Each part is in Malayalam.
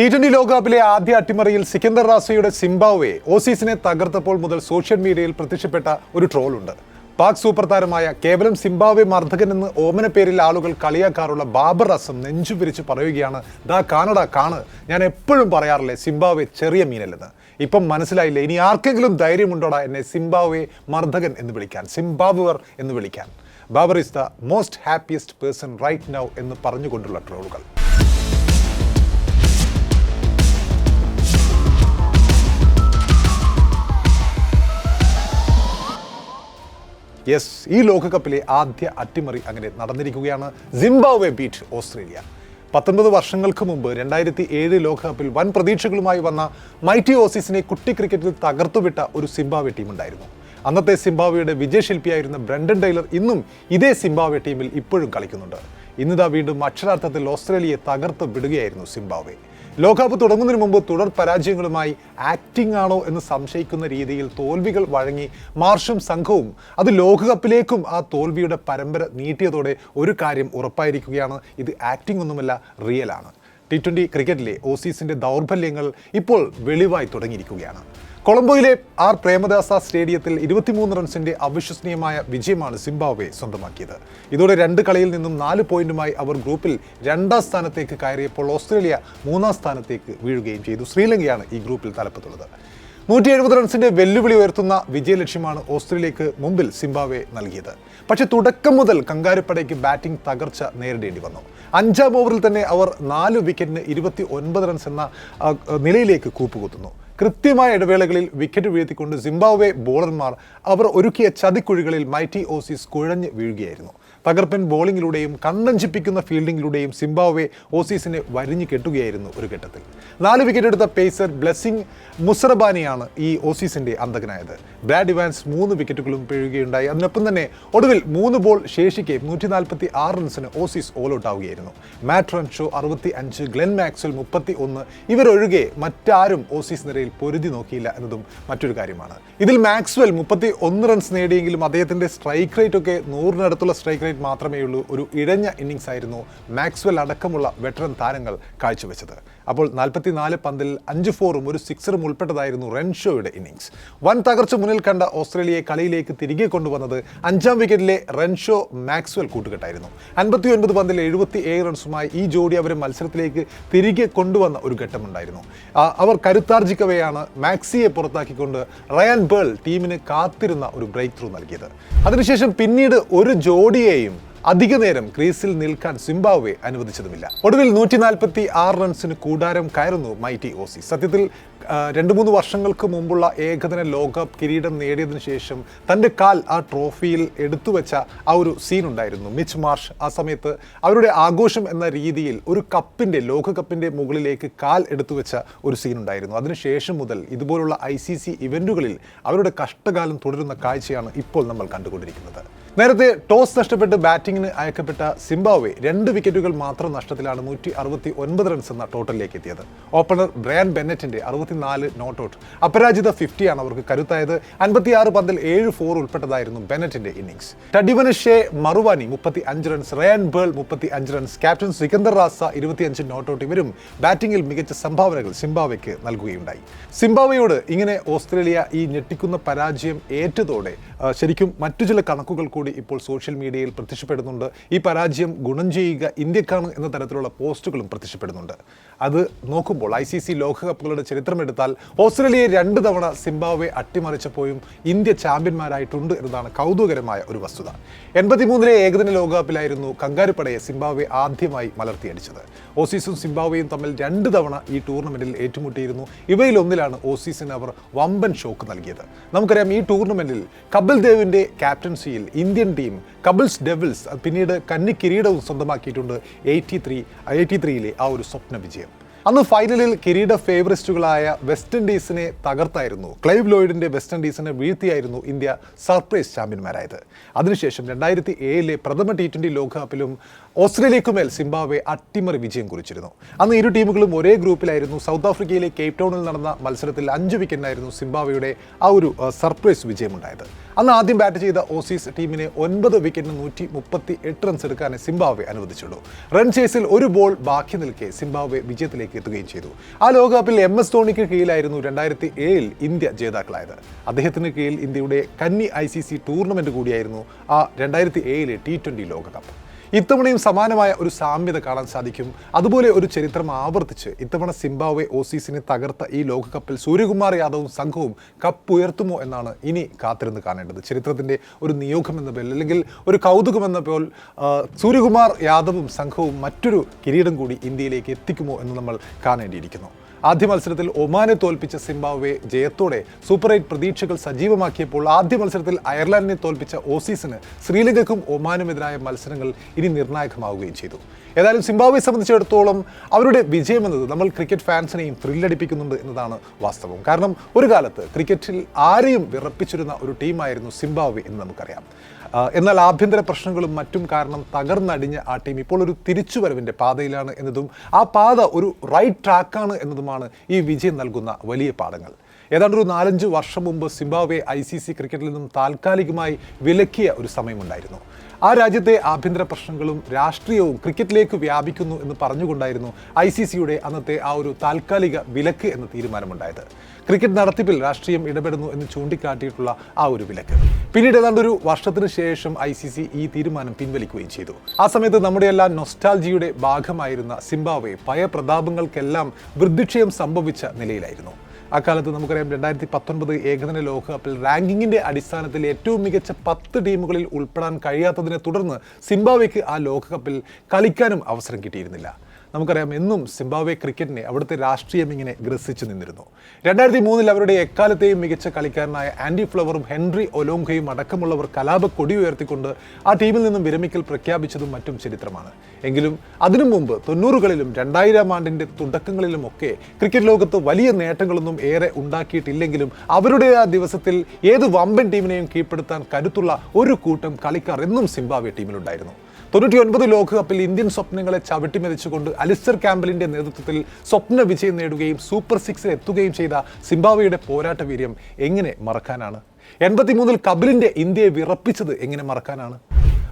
ടി ട്വന്റി ലോകകപ്പിലെ ആദ്യ അട്ടിമറിയിൽ സിക്കന്ദർ റാസയുടെ സിംബാവെ ഓസീസിനെ തകർത്തപ്പോൾ മുതൽ സോഷ്യൽ മീഡിയയിൽ പ്രത്യക്ഷപ്പെട്ട ഒരു ട്രോളുണ്ട്. പാക് സൂപ്പർ താരമായ കേവലം സിംബാവെ മർദ്ദകൻ എന്ന് ഓമന പേരിൽ ആളുകൾ കളിയാക്കാറുള്ള ബാബർ അസം നെഞ്ചു പിരിച്ച് പറയുകയാണ് ദാ കാണടാ കാണ്. ഞാൻ എപ്പോഴും പറയാറില്ലേ സിംബാവെ ചെറിയ മീനല്ലെന്ന്. ഇപ്പം മനസ്സിലായില്ലേ ഇനി ആർക്കെങ്കിലും ധൈര്യമുണ്ടോടാ എന്നെ സിംബാവെ മർദ്ദകൻ എന്ന് വിളിക്കാൻ സിംബാബുവർ എന്ന് വിളിക്കാൻ. Babar is the most happiest person right now എന്ന് പറഞ്ഞുകൊണ്ടുള്ള ട്രോളുകൾ. യെസ് ഈ ലോകകപ്പിലെ ആദ്യ അട്ടിമറി അങ്ങനെ നടന്നിരിക്കുകയാണ് സിംബാബ്വെ ബീറ്റ് ഓസ്ട്രേലിയ. പത്തൊൻപത് വർഷങ്ങൾക്ക് മുമ്പ് രണ്ടായിരത്തി ഏഴ് ലോകകപ്പിൽ വൻ പ്രതീക്ഷകളുമായി വന്ന മൈറ്റി ഓസീസിനെ കുട്ടി ക്രിക്കറ്റിൽ തകർത്തുവിട്ട ഒരു സിംബാബ്വെ ടീമുണ്ടായിരുന്നു. അന്നത്തെ സിംബാബ്വെയുടെ വിജയശില്പിയായിരുന്ന ബ്രണ്ടൻ ടൈലർ ഇന്നും ഇതേ സിംബാബ്വെ ടീമിൽ ഇപ്പോഴും കളിക്കുന്നുണ്ട്. ഇന്നിതാ വീണ്ടും അക്ഷരാർത്ഥത്തിൽ ഓസ്ട്രേലിയയെ തകർത്ത് വിടുകയായിരുന്നു സിംബാബ്വെ. ലോകകപ്പ് തുടങ്ങുന്നതിന് മുമ്പ് തുടർ പരാജയങ്ങളുമായി ആക്ടിംഗ് ആണോ എന്ന് സംശയിക്കുന്ന രീതിയിൽ തോൽവികൾ വഴങ്ങി മാർഷും സംഘവും അത് ലോകകപ്പിലേക്കും ആ തോൽവിയുടെ പരമ്പര നീട്ടിയതോടെ ഒരു കാര്യം ഉറപ്പായിരിക്കുകയാണ്. ഇത് ആക്ടിംഗ് ഒന്നുമല്ല റിയലാണ് ടി ട്വന്റി ക്രിക്കറ്റിലെ ഓസീസിന്റെ ദൗർബല്യങ്ങൾ ഇപ്പോൾ വെളിവായി തുടങ്ങിയിരിക്കുകയാണ്. കൊളംബോയിലെ ആർ പ്രേമദാസ സ്റ്റേഡിയത്തിൽ ഇരുപത്തിമൂന്ന് റൺസിന്റെ അവിശ്വസനീയമായ വിജയമാണ് സിംബാബ്വെ സ്വന്തമാക്കിയത്. ഇതോടെ രണ്ട് കളിയിൽ നിന്നും നാല് പോയിന്റുമായി അവർ ഗ്രൂപ്പിൽ രണ്ടാം സ്ഥാനത്തേക്ക് കയറിയപ്പോൾ ഓസ്ട്രേലിയ മൂന്നാം സ്ഥാനത്തേക്ക് വീഴുകയും ചെയ്തു. ശ്രീലങ്കയാണ് ഈ ഗ്രൂപ്പിൽ തലപ്പത്തുള്ളത്. നൂറ്റി എഴുപത് റൺസിന്റെ വെല്ലുവിളി ഉയർത്തുന്ന വിജയലക്ഷ്യമാണ് ഓസ്ട്രേലിയക്ക് മുമ്പിൽ സിംബാബ്വെ നൽകിയത്. പക്ഷെ തുടക്കം മുതൽ കങ്കാരുപ്പടയ്ക്ക് ബാറ്റിംഗ് തകർച്ച നേരിടേണ്ടി വന്നു. അഞ്ചാം ഓവറിൽ തന്നെ അവർ നാല് വിക്കറ്റിന് ഇരുപത്തി ഒൻപത് റൺസ് എന്ന നിലയിലേക്ക് കൂപ്പുകുത്തുന്നു. കൃത്യമായ ഇടവേളകളിൽ വിക്കറ്റ് വീഴ്ത്തിക്കൊണ്ട് സിംബാബ്വെ ബോളർമാർ അവർ ഒരുക്കിയ ചതിക്കുഴികളിൽ മൈറ്റി ഓസീസ് കുഴഞ്ഞ് വീഴുകയായിരുന്നു. തകർപ്പൻ ബോളിങ്ങിലൂടെയും കണ്ണഞ്ചിപ്പിക്കുന്ന ഫീൽഡിങ്ങിലൂടെയും സിംബാബ്വെ ഓസീസിനെ വരിഞ്ഞു കെട്ടുകയായിരുന്നു ഒരു ഘട്ടത്തിൽ. നാല് വിക്കറ്റ് എടുത്ത പേസർ ബ്ലെസ്സിംഗ് മുസറബാനിയാണ് ഈ ഓസീസിന്റെ അന്തകനായത് ബ്രാഡ് ഇവാൻസ് മൂന്ന് വിക്കറ്റുകളും പിഴുകയുണ്ടായി. അതിനൊപ്പം തന്നെ ഒടുവിൽ മൂന്ന് ബോൾ ശേഷിക്കെ നൂറ്റി നാൽപ്പത്തി ആറ് റൺസിന് ഓസീസ് ഓൾ ഔട്ട് ആവുകയായിരുന്നു. മാറ്റ് റൺഷോ അറുപത്തി അഞ്ച് ഗ്ലെൻ മാക്സ്വൽ മുപ്പത്തി ഒന്ന് ഇവരൊഴികെ മറ്റാരും ഓസീസ് നിരയിൽ പൊരുതി നോക്കിയില്ല എന്നതും മറ്റൊരു കാര്യമാണ്. ഇതിൽ മാക്സ്വൽ മുപ്പത്തി ഒന്ന് റൺസ് നേടിയെങ്കിലും അദ്ദേഹത്തിന്റെ സ്ട്രൈക്ക് റേറ്റ് ഒക്കെ നൂറിനടുത്തുള്ള സ്ട്രൈക്ക് റേറ്റ് മാത്രമേ ഉള്ളൂ ഒരു ഇഴഞ്ഞ ഇന്നിങ്സ് ആയിരുന്നു മാക്സ്വൽ അടക്കമുള്ള വെറ്ററൻ താരങ്ങൾ കാഴ്ചവെച്ചത്. അപ്പോൾ നാൽപ്പത്തിനാല് പന്തിൽ അഞ്ച് ഫോറും ഒരു സിക്സറും ഉൾപ്പെട്ടതായിരുന്നു റെൻഷോയുടെ ഇന്നിങ്സ് വൻ തകർച്ച മുന്നിൽ കണ്ട ഓസ്ട്രേലിയയെ കളിയിലേക്ക് തിരികെ കൊണ്ടുവന്നത് അഞ്ചാം വിക്കറ്റിലെ റെൻഷോ മാക്സ്വൽ കൂട്ടുകെട്ടായിരുന്നു. അൻപത്തി ഒൻപത് പന്തിൽ എഴുപത്തി ഏഴ് റൺസുമായി ഈ ജോഡി അവരെ മത്സരത്തിലേക്ക് തിരികെ കൊണ്ടുവന്ന ഒരു ഘട്ടമുണ്ടായിരുന്നു. അവർ കരുത്താർജിക്കവെയാണ് മാക്സിയെ പുറത്താക്കിക്കൊണ്ട് റയാൻ ബേൾ ടീമിന് കാത്തിരുന്ന ഒരു ബ്രേക്ക് ത്രൂ നൽകിയത്. അതിനുശേഷം പിന്നീട് ഒരു ജോഡിയെയും അധിക നേരം ക്രീസിൽ നിൽക്കാൻ സിംബാബ്വെ അനുവദിച്ചതുമില്ല. ഒടുവിൽ നൂറ്റി നാൽപ്പത്തി ആറ് റൺസിന് കൂടാരം കയറുന്നു മൈറ്റി ഓസി. സത്യത്തിൽ രണ്ട് മൂന്ന് വർഷങ്ങൾക്ക് മുമ്പുള്ള ഏകദിന ലോകകപ്പ് കിരീടം നേടിയതിന് ശേഷം തന്റെ കാൽ ആ ട്രോഫിയിൽ എടുത്തു വെച്ച ആ ഒരു സീൻ ഉണ്ടായിരുന്നു മിച്ച് മാർഷ് ആ സമയത്ത് അവരുടെ ആഘോഷം എന്ന രീതിയിൽ ഒരു കപ്പിന്റെ ലോകകപ്പിന്റെ മുകളിലേക്ക് കാൽ എടുത്തു വെച്ച ഒരു സീൻ ഉണ്ടായിരുന്നു അതിനുശേഷം മുതൽ ഇതുപോലുള്ള ഐ സി സി ഇവന്റുകളിൽ അവരുടെ കഷ്ടകാലം തുടരുന്ന കാഴ്ചയാണ് ഇപ്പോൾ നമ്മൾ കണ്ടുകൊണ്ടിരിക്കുന്നത്. നേരത്തെ ടോസ് നഷ്ടപ്പെട്ട് ബാറ്റിംഗിന് അയക്കപ്പെട്ട സിംബാബ്വെ രണ്ട് വിക്കറ്റുകൾ മാത്രം നഷ്ടത്തിലാണ് നൂറ്റി അറുപത്തി ഒൻപത് റൺസ് എന്ന ടോട്ടലിലേക്ക് എത്തിയത്. ഓപ്പണർ ബ്രയാൻ ബെന്നറ്റിന്റെ അറുപത്തിനാല് നോട്ട് ഔട്ട് അപരാജിത ഫിഫ്റ്റിയാണ് അവർക്ക് കരുത്തായത്. അൻപത്തിയാറ് പന്തിൽ ഏഴ് ഫോർ ഉൾപ്പെട്ടതായിരുന്നു ബെന്നറ്റിന്റെ ഇന്നിംഗ്സ് ടഡിവനഷെ മറുവാനി മുപ്പത്തി അഞ്ച് റൺസ് റയാൻ ബേൾ മുപ്പത്തി അഞ്ച് റൺസ് ക്യാപ്റ്റൻ സിക്കന്ദർ റാസ ഇരുപത്തിയഞ്ച് നോട്ട് ഔട്ട് ഇവരും ബാറ്റിംഗിൽ മികച്ച സംഭാവനകൾ സിംബാബ്വെക്ക് നൽകുകയുണ്ടായി. സിംബാബ്വെയോട് ഇങ്ങനെ ഓസ്ട്രേലിയ ഈ ഞെട്ടിക്കുന്ന പരാജയം ഏറ്റതോടെ ശരിക്കും മറ്റു ചില കണക്കുകൾ കൂടി ഇപ്പോൾ സോഷ്യൽ മീഡിയയിൽ പ്രത്യക്ഷപ്പെടുന്നുണ്ട്. ഈ പരാജയം ഗുണം ചെയ്യുക ഇന്ത്യക്കാണ് എന്ന തരത്തിലുള്ള പോസ്റ്റുകളും പ്രത്യക്ഷപ്പെടുന്നുണ്ട്. അത് നോക്കുമ്പോൾ ഐ സി സി ലോകകപ്പുകളുടെ ചരിത്രമെടുത്താൽ ഓസ്ട്രേലിയയെ രണ്ട് തവണ സിംബാബ്വെ അട്ടിമറിച്ചപ്പോഴും ഇന്ത്യ ചാമ്പ്യന്മാരായിട്ടുണ്ട് എന്നതാണ് കൗതുകരമായ ഒരു വസ്തുത. എൺപത്തിമൂന്നിലെ ഏകദിന ലോകകപ്പിലായിരുന്നു കങ്കാരുപ്പടയെ സിംബാബ്വെ ആദ്യമായി മലർത്തിയടിച്ചത്. ഓസീസും സിംബാബ്വെയും തമ്മിൽ രണ്ട് തവണ ഈ ടൂർണമെന്റിൽ ഏറ്റുമുട്ടിയിരുന്നു. ഇവയിലൊന്നിലാണ് ഓസീസിന് അവർ വമ്പൻ ഷോക്ക് നൽകിയത്. നമുക്കറിയാം ഈ ടൂർണമെന്റിൽ കപിൽ ദേവിന്റെ ക്യാപ്റ്റൻസിയിൽ ഇന്ത്യൻ ടീം കപിൾസ് ഡെവിൾസ് പിന്നീട് കന്നി കിരീടവും സ്വന്തമാക്കിയിട്ടുണ്ട് എയ്റ്റി ത്രീ എയ്റ്റി ത്രീയിലെ ആ ഒരു സ്വപ്ന വിജയം. അന്ന് ഫൈനലിൽ കിരീട ഫേവറിസ്റ്റുകളായ വെസ്റ്റ് ഇൻഡീസിനെ തകർത്തായിരുന്നു. ക്ലൈവ് ലോയിഡിന്റെ വെസ്റ്റ് ഇൻഡീസിനെ വീഴ്ത്തിയായിരുന്നു ഇന്ത്യ സർപ്രൈസ് ചാമ്പ്യന്മാരായത്. അതിനുശേഷം രണ്ടായിരത്തി ഏഴിലെ പ്രഥമ ടി ട്വന്റി ലോകകപ്പിലും ഓസ്ട്രേലിയക്കുമേൽ സിംബാബ്വെ അട്ടിമറി വിജയം കുറിച്ചിരുന്നു. അന്ന് ഇരു ടീമുകളും ഒരേ ഗ്രൂപ്പിലായിരുന്നു. സൗത്ത് ആഫ്രിക്കയിലെ കേപ്പ് ടൗണിൽ നടന്ന മത്സരത്തിൽ അഞ്ച് വിക്കറ്റിനായിരുന്നു സിംബാബ്വെയുടെ ആ ഒരു സർപ്രൈസ് വിജയമുണ്ടായത്. അന്ന് ആദ്യം ബാറ്റ് ചെയ്ത ഓസീസ് ടീമിനെ ഒൻപത് വിക്കറ്റിന് നൂറ്റി മുപ്പത്തി എട്ട് റൺസ് എടുക്കാൻ സിംബാബ്വെ അനുവദിച്ചുള്ളൂ. റൺ ചേസിൽ ഒരു ബോൾ ബാക്കി നിൽക്കെ സിംബാബ്വെ വിജയത്തിലേക്ക് എത്തുകയും ചെയ്തു. ആ ലോകകപ്പിൽ എം എസ് ധോണിക്ക് കീഴിലായിരുന്നു രണ്ടായിരത്തി ഏഴിൽ ഇന്ത്യ ജേതാക്കളായത്. അദ്ദേഹത്തിന് കീഴിൽ ഇന്ത്യയുടെ കന്നി ഐ സി സി ടൂർണമെന്റ് കൂടിയായിരുന്നു ആ രണ്ടായിരത്തി ഏഴിലെ ടി ട്വന്റി ലോകകപ്പ്. ഇത്തവണയും സമാനമായ ഒരു സാമ്യത കാണാൻ സാധിക്കും. അതുപോലെ ഒരു ചരിത്രം ആവർത്തിച്ച് ഇത്തവണ സിംബാബ്വെ ഓസീസിനെ തകർത്ത ഈ ലോകകപ്പിൽ സൂര്യകുമാർ യാദവും സംഘവും കപ്പ് ഉയർത്തുമോ എന്നാണ് ഇനി കാത്തിരുന്ന് കാണേണ്ടത്. ചരിത്രത്തിന്റെ ഒരു നിയോഗം എന്ന പേരിൽ അല്ലെങ്കിൽ ഒരു കൗതുകം എന്ന പോൽ സൂര്യകുമാർ യാദവും സംഘവും മറ്റൊരു കിരീടം കൂടി ഇന്ത്യയിലേക്ക് എത്തിക്കുമോ എന്ന് നമ്മൾ കാണേണ്ടിയിരിക്കുന്നു. ആദ്യ മത്സരത്തിൽ ഒമാനെ തോൽപ്പിച്ച സിംബാബ്വെ ജയത്തോടെ സൂപ്പർ എയ്റ്റ് പ്രതീക്ഷകൾ സജീവമാക്കിയപ്പോൾ ആദ്യ മത്സരത്തിൽ അയർലൻഡിനെ തോൽപ്പിച്ച ഓസീസിന് ശ്രീലങ്കയ്ക്കും ഒമാനുമെതിരായ മത്സരങ്ങൾ ഇനി നിർണായകമാവുകയും ചെയ്തു. ഏതായാലും സിംബാബ്വെ സംബന്ധിച്ചിടത്തോളം അവരുടെ വിജയം എന്നത് നമ്മൾ ക്രിക്കറ്റ് ഫാൻസിനെയും ത്രില്ലടിപ്പിക്കുന്നുണ്ട് എന്നതാണ് വാസ്തവം. കാരണം ഒരു കാലത്ത് ക്രിക്കറ്റിൽ ആരെയും വിറപ്പിച്ചിരുന്ന ഒരു ടീമായിരുന്നു സിംബാബ്വെ എന്ന് നമുക്കറിയാം. എന്നാൽ ആഭ്യന്തര പ്രശ്നങ്ങളും മറ്റും കാരണം തകർന്നടിഞ്ഞ ആ ടീം ഇപ്പോൾ ഒരു തിരിച്ചുവരവിന്റെ പാതയിലാണ് എന്നതും ആ പാത ഒരു റൈറ്റ് ട്രാക്കാണ് എന്നതുമാണ് ഈ വിജയം നൽകുന്ന വലിയ പാഠങ്ങൾ. ഏതാണ്ട് ഒരു നാലഞ്ച് വർഷം മുമ്പ് സിംബാബ്വെ ഐ സി സി ക്രിക്കറ്റിൽ നിന്നും താൽക്കാലികമായി വിലക്കിയ ഒരു സമയമുണ്ടായിരുന്നു. ആ രാജ്യത്തെ ആഭ്യന്തര പ്രശ്നങ്ങളും രാഷ്ട്രീയവും ക്രിക്കറ്റിലേക്ക് വ്യാപിക്കുന്നു എന്ന് പറഞ്ഞുകൊണ്ടായിരുന്നു ഐ സി സിയുടെ അന്നത്തെ ആ ഒരു താൽക്കാലിക വിലക്ക് എന്ന തീരുമാനമുണ്ടായത്. ക്രിക്കറ്റ് നടത്തിപ്പിൽ രാഷ്ട്രീയം ഇടപെടുന്നു എന്ന് ചൂണ്ടിക്കാട്ടിയിട്ടുള്ള ആ ഒരു വിലക്ക്. പിന്നീട് ഏതാണ്ട് ഒരു വർഷത്തിന് ശേഷം ഐ സി സി ഈ തീരുമാനം പിൻവലിക്കുകയും ചെയ്തു. ആ സമയത്ത് നമ്മുടെ എല്ലാ നൊസ്റ്റാൾജിയുടെ ഭാഗമായിരുന്ന സിംബാബ്വെ പഴയ പ്രതാപങ്ങൾക്കെല്ലാം വൃദ്ധിക്ഷയം സംഭവിച്ച നിലയിലായിരുന്നു. അക്കാലത്ത് നമുക്കറിയാം രണ്ടായിരത്തി പത്തൊൻപത് ഏകദിന ലോകകപ്പിൽ റാങ്കിങ്ങിന്റെ അടിസ്ഥാനത്തിൽ ഏറ്റവും മികച്ച പത്ത് ടീമുകളിൽ ഉൾപ്പെടാൻ കഴിയാത്തതിനെ തുടർന്ന് സിംബാവയ്ക്ക് ആ ലോകകപ്പിൽ കളിക്കാനും അവസരം കിട്ടിയിരുന്നില്ല. നമുക്കറിയാം എന്നും സിംബാബ്വെ ക്രിക്കറ്റിനെ അവിടുത്തെ രാഷ്ട്രീയം ഇങ്ങനെ ഗ്രസിച്ചു നിന്നിരുന്നു. രണ്ടായിരത്തി മൂന്നിൽ അവരുടെ എക്കാലത്തെയും മികച്ച കളിക്കാരനായ ആൻഡി ഫ്ലവറും ഹെൻറി ഒലോങ്കയും അടക്കമുള്ളവർ കലാപ കൊടി ഉയർത്തിക്കൊണ്ട് ആ ടീമിൽ നിന്നും വിരമിക്കൽ പ്രഖ്യാപിച്ചതും മറ്റും ചരിത്രമാണ്. എങ്കിലും അതിനു മുമ്പ് തൊണ്ണൂറുകളിലും രണ്ടായിരം ആണ്ടിന്റെ തുടക്കങ്ങളിലുമൊക്കെ ക്രിക്കറ്റ് ലോകത്ത് വലിയ നേട്ടങ്ങളൊന്നും ഏറെ ഉണ്ടാക്കിയിട്ടില്ലെങ്കിലും അവരുടെ ആ ദിവസത്തിൽ ഏത് വമ്പൻ ടീമിനെയും കീഴ്പ്പെടുത്താൻ കരുത്തുള്ള ഒരു കൂട്ടം കളിക്കാർ എന്നും സിംബാബ്വെ ടീമിലുണ്ടായിരുന്നു. തൊണ്ണൂറ്റി ഒൻപത് ലോകകപ്പിൽ ഇന്ത്യൻ സ്വപ്നങ്ങളെ ചവിട്ടിമെതിച്ചുകൊണ്ട് അലിസ്റ്റർ ക്യാമ്പലിന്റെ നേതൃത്വത്തിൽ സ്വപ്ന വിജയം നേടുകയും സൂപ്പർ സിക്സിൽ എത്തുകയും ചെയ്ത സിംബാബ്വെയുടെ പോരാട്ട വീര്യം എങ്ങനെ മറക്കാനാണ്? എൺപത്തിമൂന്നിൽ കപിലിന്റെ ഇന്ത്യയെ വിറപ്പിച്ചത് എങ്ങനെ മറക്കാനാണ്?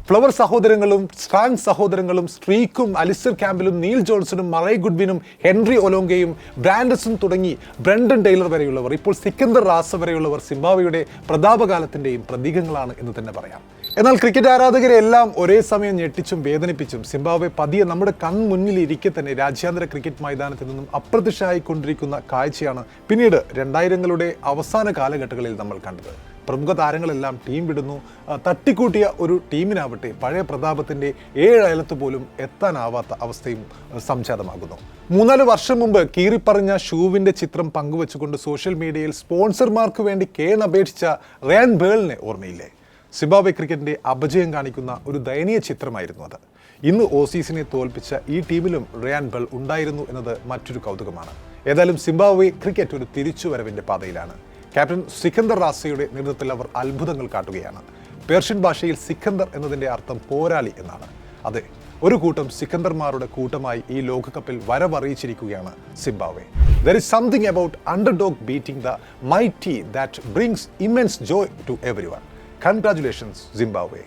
ഫ്ലവർ സഹോദരങ്ങളും സ്ട്രാങ് സഹോദരങ്ങളും സ്ട്രീക്കും അലിസ്റ്റർ ക്യാമ്പിലും നീൽ ജോൺസണും മറൈ ഗുഡ്വിനും ഹെൻറി ഒലോങ്കയും ബ്രാൻഡസും തുടങ്ങി ബ്രണ്ടൻ ടൈലർ വരെയുള്ളവർ. ഇപ്പോൾ സിക്കന്ദർ റാസ വരെയുള്ളവർ സിംബാബ്വെയുടെ പ്രതാപകാലത്തിന്റെയും പ്രതീകങ്ങളാണ് എന്ന് തന്നെ പറയാം. എന്നാൽ ക്രിക്കറ്റ് ആരാധകരെ എല്ലാം ഒരേ സമയം ഞെട്ടിച്ചും വേദനിപ്പിച്ചും സിംബാബ്വെ പതിയെ നമ്മുടെ കൺമുന്നിൽ ഇരിക്കെ തന്നെ രാജ്യാന്തര ക്രിക്കറ്റ് മൈതാനത്തിൽ നിന്നും അപ്രത്യക്ഷമായിക്കൊണ്ടിരിക്കുന്ന കാഴ്ചയാണ് പിന്നീട് രണ്ടായിരങ്ങളുടെ അവസാന കാലഘട്ടങ്ങളിൽ നമ്മൾ കണ്ടത്. പ്രമുഖ താരങ്ങളെല്ലാം ടീം വിടുന്നു. തട്ടിക്കൂട്ടിയ ഒരു ടീമിനാവട്ടെ പഴയ പ്രതാപത്തിന്റെ ഏഴയലത്ത് പോലും എത്താനാവാത്ത അവസ്ഥയും സംജാതമാകുന്നു. മൂന്നാൽ വർഷം മുമ്പ് കീറിപ്പറഞ്ഞ ഷൂവിന്റെ ചിത്രം പങ്കുവച്ചുകൊണ്ട് സോഷ്യൽ മീഡിയയിൽ സ്പോൺസർമാർക്ക് വേണ്ടി കേണപേക്ഷിച്ച റയാൻ ബേളിനെ ഓർമ്മയില്ലേ? സിംബാബ്വെ ക്രിക്കറ്റിന്റെ അപജയം കാണിക്കുന്ന ഒരു ദയനീയ ചിത്രമായിരുന്നു അത്. ഇന്ന് ഓസീസിനെ തോൽപ്പിച്ച ഈ ടീമിലും റയാൻ ബേൾ ഉണ്ടായിരുന്നു എന്നത് മറ്റൊരു കൗതുകമാണ്. ഏതായാലും സിംബാബ്വെ ക്രിക്കറ്റ് ഒരു തിരിച്ചുവരവിന്റെ പാതയിലാണ്. ക്യാപ്റ്റൻ സിക്കന്ദർ റാസയുടെ നേതൃത്വത്തിൽ അവർ അത്ഭുതങ്ങൾ കാട്ടുകയാണ്. പേർഷ്യൻ ഭാഷയിൽ സിക്കന്ദർ എന്നതിന്റെ അർത്ഥം പോരാളി എന്നാണ്. അതെ ഒരു കൂട്ടം സിക്കന്ദർമാരുടെ കൂട്ടമായി ഈ ലോകകപ്പിൽ വരവറിയിച്ചിരിക്കുകയാണ് Zimbabwe. There is something about underdog beating the mighty that brings immense joy to everyone congratulations Zimbabwe